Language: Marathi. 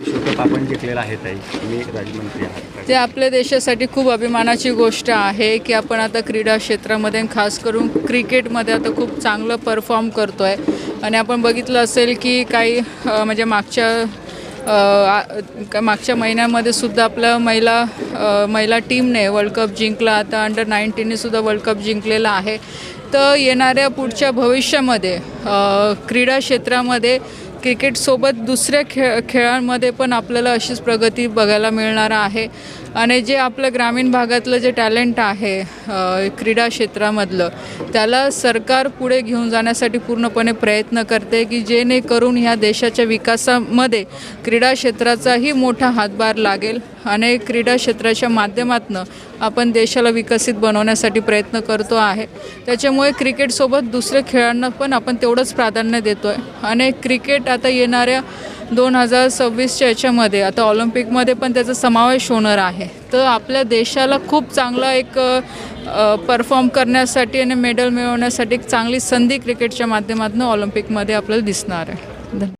विश्वकप आपण जिंकलेला आहे ताई. तुम्ही राज्यमंत्री आहात. ते आपल्या देशासाठी खूप अभिमानाची गोष्ट आहे की आपण आता क्रीडा क्षेत्रामध्ये आणि खास करून क्रिकेटमध्ये आता खूप चांगलं परफॉर्म करतो आहे आणि आपण बघितलं असेल की काही अ, म्हणजे मागच्या अ, का- मागच्या महिन्यामध्ये सुद्धा आपल्या महिला अ, महिला टीमने वर्ल्ड कप जिंकला. आता अंडर नाईन्टीनने सुद्धा वर्ल्ड कप जिंकलेला आहे. तर येणाऱ्या पुढच्या भविष्यामध्ये अ, क्रीडा क्षेत्रामध्ये क्रिकेटसोबत दुसऱ्या खेळ खेळांमध्ये पण आपल्याला अशीच प्रगती बघायला मिळणार आहे. आणि जे आपलं ग्रामीण भागातलं जे टॅलेंट आहे क्रीडा क्षेत्रामधलं त्याला सरकार पुढे घेऊन जाण्यासाठी पूर्णपणे प्रयत्न करते की जेणेकरून ह्या देशाच्या विकासामध्ये क्रीडा क्षेत्राचाही मोठा हातभार लागेल आणि क्रीडा क्षेत्राच्या माध्यमातून आपण देशाला विकसित बनवण्यासाठी प्रयत्न करतो आहे. त्याच्यामुळे क्रिकेटसोबत दुसऱ्या खेळांना पण आपण तेवढंच प्राधान्य देतो आहे आणि क्रिकेट आता येणाऱ्या दोन हजार सव्वीसच्या याच्यामध्ये आता ऑलिम्पिकमध्ये पण त्याचा समावेश होणार आहे. तर आपल्या देशाला खूप चांगला एक परफॉर्म करण्यासाठी आणि मेडल मिळवण्यासाठी एक चांगली संधी क्रिकेटच्या माध्यमातून ऑलिम्पिकमध्ये आपल्याला दिसणार आहे. धन्यवाद.